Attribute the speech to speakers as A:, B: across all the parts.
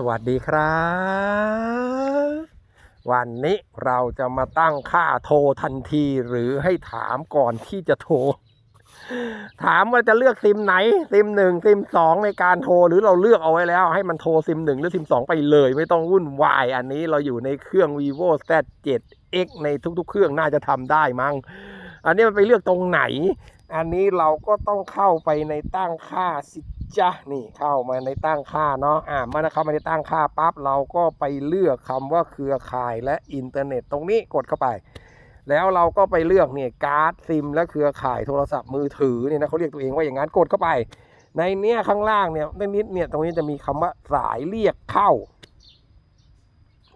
A: สวัสดีครับ วันนี้เราจะมาตั้งค่าโทรทันทีหรือให้ถามก่อนที่จะโทร ถามว่าจะเลือกซิมไหน ซิมหนึ่งซิมสองในการโทรหรือเราเลือกเอาไว้แล้ว ให้มันโทรซิมหนึ่งหรือซิมสองไปเลย ไม่ต้องวุ่นวาย อันนี้เราอยู่ในเครื่อง vivo z 7 x ในทุกๆ เครื่องน่าจะทำได้มั้งอันนี้มันไปเลือกตรงไหน อันนี้เราก็ต้องเข้าไปในตั้งค่าสิ จ้ะนี่เข้ามาในตั้งค่าเนาะอ่ามื่อเข้ามาในตั้งค่าปั๊บเราก็ไปเลือกคำว่าเครือข่ายและอินเทอร์เน็ตตรงนี้กดเข้าไป แล้วเราก็ไปเลือกเนี่ยการ์ดซิม และเครือข่ายโทรศัพท์มือถือเนี่ยนะเขาเรียกตัวเองว่าอย่างนั้นกดเข้าไป ในเนี้ยข้างล่างเนี่ยนิดเนี่ยตรงนี้จะมีคำว่าสายเรียกเข้า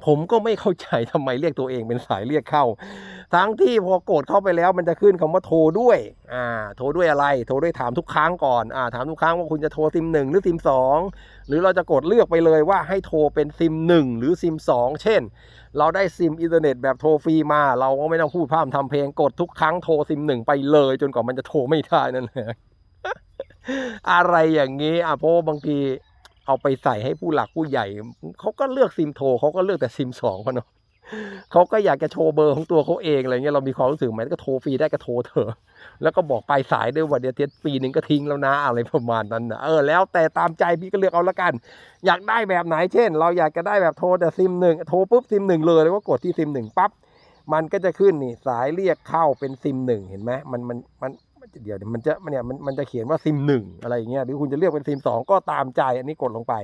A: ผมก็ไม่เข้าใจทำไมเรียกตัวเองเป็นสายเรียกเข้า ทั้งที่พอกดเข้าไปแล้วมันจะขึ้นคำว่าโทรด้วยอ่าโทรด้วยอะไร โทรด้วยถามทุกครั้งก่อนอ่าถามทุกครั้งว่าคุณจะโทรซิมหนึ่งหรือซิมสองหรือเราจะกดเลือกไปเลยว่าให้โทรเป็นซิมหนึ่งหรือซิมสองเช่น เราได้ซิมอินเทอร์เน็ตแบบโทรฟรีมา เราก็ไม่ต้องพูดพร่ำทำเพลงกดทุกครั้งโทรซิมหนึ่งไปเลย จนกว่ามันจะโทรไม่ได้นั่นแหละอะไรอย่างนี้อะเพราะบางทีเอาไปใส่ให้ผู้หลักผู้ใหญ่เขาก็เลือกซิมโทรเขาก็เลือกแต่ซิมสองเขาเนาะ เขาก็อยากจะโชว์เบอร์ของตัวเขาเองอะไรเงี้ยเรามีความรู้สึกไหมก็โทรฟรีได้ก็โทรเถอะ แล้วก็บอกปลายสายด้วยว่าเดี๋ยวเทสปีหนึ่งก็ทิ้งแล้วนะอะไรประมาณนั้นนะเออแล้วแต่ตามใจพี่ก็เลือกเอาละกัน อยากได้แบบไหนเช่น เราอยากจะได้แบบโทรแต่ซิมหนึ่งโทรปุ๊บซิมหนึ่งเลยแล้วก็กดที่ซิมหนึ่งปั๊บมันก็จะขึ้นนี่สายเรียกเข้าเป็นซิมหนึ่งเห็นไหมมันมันมันเดี๋ยวมันจะมันเนี่ยมันมันจะเขียนว่าซิมหนึ่งอะไรอย่างเงี้ยหรือคุณจะเลือกเป็นซิมสองก็ตามใจอันนี้กดลงไป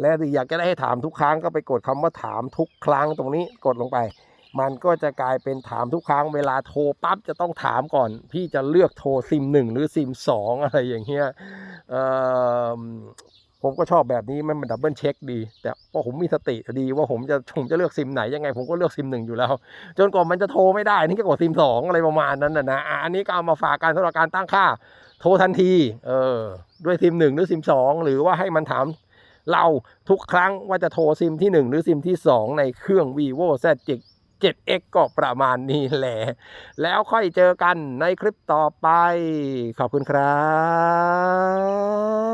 A: แล้วถ้าอยากจะได้ให้ถามทุกครั้งก็ไปกดคำว่าถามทุกครั้งตรงนี้กดลงไป มันก็จะกลายเป็นถามทุกครั้งเวลาโทรปั๊บจะต้องถามก่อน พี่จะเลือกโทรซิมหนึ่งหรือซิมสองอะไรอย่างเงี้ยผมก็ชอบแบบนี้มันมันดับเบิลเช็คดี แต่พอผมมีสติดีว่าผมจะผมจะเลือกซิมไหนยังไง ผมก็เลือกซิมหนึ่งอยู่แล้ว จนกว่ามันจะโทรไม่ได้นี่ก็กดซิมสองอะไรประมาณนั้นนะนะอะอันนี้ก็เอามาฝากการสำหรับการตั้งค่า โทรทันที เออด้วยซิมหนึ่งหรือซิมสองหรือว่าให้มันถาม เราทุกครั้งว่าจะโทรซิมที่ 1 หรือซิมที่ 2 ในเครื่อง vivo z 7 x ก็ประมาณนี้แหละ แล้วค่อยเจอกันในคลิปต่อไป ขอบคุณครับ